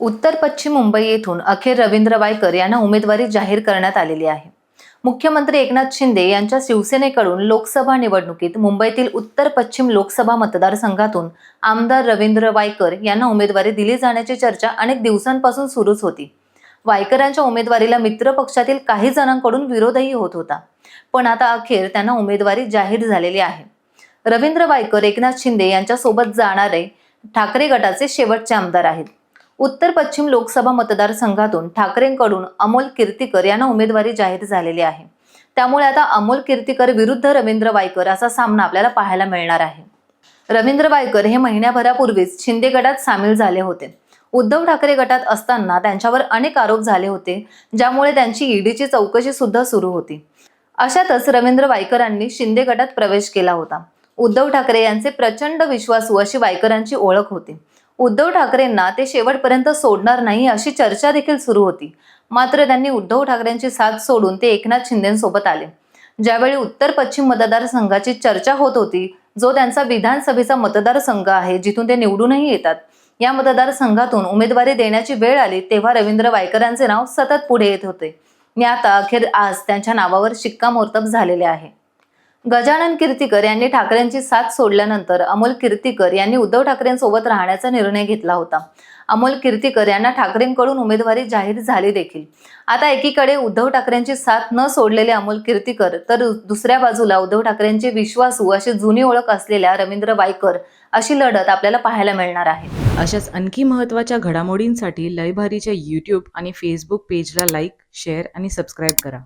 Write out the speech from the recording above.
उत्तर पश्चिम मुंबई येथून अखेर रवींद्र वायकर यांना उमेदवारी जाहीर करण्यात आलेली आहे. मुख्यमंत्री एकनाथ शिंदे यांच्या शिवसेनेकडून लोकसभा निवडणुकीत मुंबईतील उत्तर पश्चिम लोकसभा मतदारसंघातून आमदार रवींद्र वायकर यांना उमेदवारी दिली जाण्याची चर्चा अनेक दिवसांपासून सुरूच होती. वायकरांच्या उमेदवारीला मित्र पक्षातील काही जणांकडून विरोधही होत होता. पण आता अखेर त्यांना उमेदवारी जाहीर झालेली आहे. रवींद्र वायकर एकनाथ शिंदे यांच्यासोबत जाणारे ठाकरे गटाचे शेवटचे आमदार आहेत. उत्तर पश्चिम लोकसभा मतदारसंघातून ठाकरेंकडून अमोल कीर्तीकर यांना उमेदवारी जाहीर झालेली आहे. त्यामुळे आता अमोल कीर्तीकर विरुद्ध रवींद्र वायकर असा सामना आपल्याला पाहायला मिळणार आहे. रवींद्र वायकर हे महिन्याभरापूर्वीच शिंदे गटात सामील झाले होते. उद्धव ठाकरे गटात असताना त्यांच्यावर अनेक आरोप झाले होते ज्यामुळे त्यांची ईडीची चौकशी सुद्धा सुरू होती. अशातच रवींद्र वायकरांनी शिंदे गटात प्रवेश केला होता. उद्धव ठाकरे यांचे प्रचंड विश्वासू अशी वायकरांची ओळख होती. उद्धव ठाकरेंना ते शेवटपर्यंत सोडणार नाही अशी चर्चा देखील सुरू होती. मात्र त्यांनी उद्धव ठाकरेंची साथ सोडून ते एकनाथ शिंदेसोबत आले. ज्यावेळी उत्तर पश्चिम मतदारसंघाची चर्चा होत होती जो त्यांचा विधानसभेचा मतदारसंघ आहे जिथून ते निवडूनही येतात. या मतदारसंघातून उमेदवारी देण्याची वेळ आली तेव्हा रवींद्र वायकरांचे नाव सतत पुढे येत होते. आणि आता अखेर आज त्यांच्या नावावर शिक्कामोर्तब झालेले आहे. गजानन कीर्तीकर यांनी ठाकरेंची साथ सोडल्यानंतर अमोल कीर्तीकर यांनी उद्धव ठाकरेंसोबत राहण्याचा निर्णय घेतला होता. अमोल कीर्तीकर यांना ठाकरेंकडून उमेदवारी जाहीर झाली देखील. आता एकीकडे उद्धव ठाकरेंची साथ न सोडलेले अमोल कीर्तीकर तर दुसऱ्या बाजूला उद्धव ठाकरेंचे विश्वासू अशी जुनी ओळख असलेल्या रवींद्र वायकर अशी लढत आपल्याला पाहायला मिळणार आहे. अशाच आणखी महत्त्वाच्या घडामोडींसाठी लयभारीच्या यूट्यूब आणि फेसबुक पेजला लाईक शेअर आणि सबस्क्राईब करा.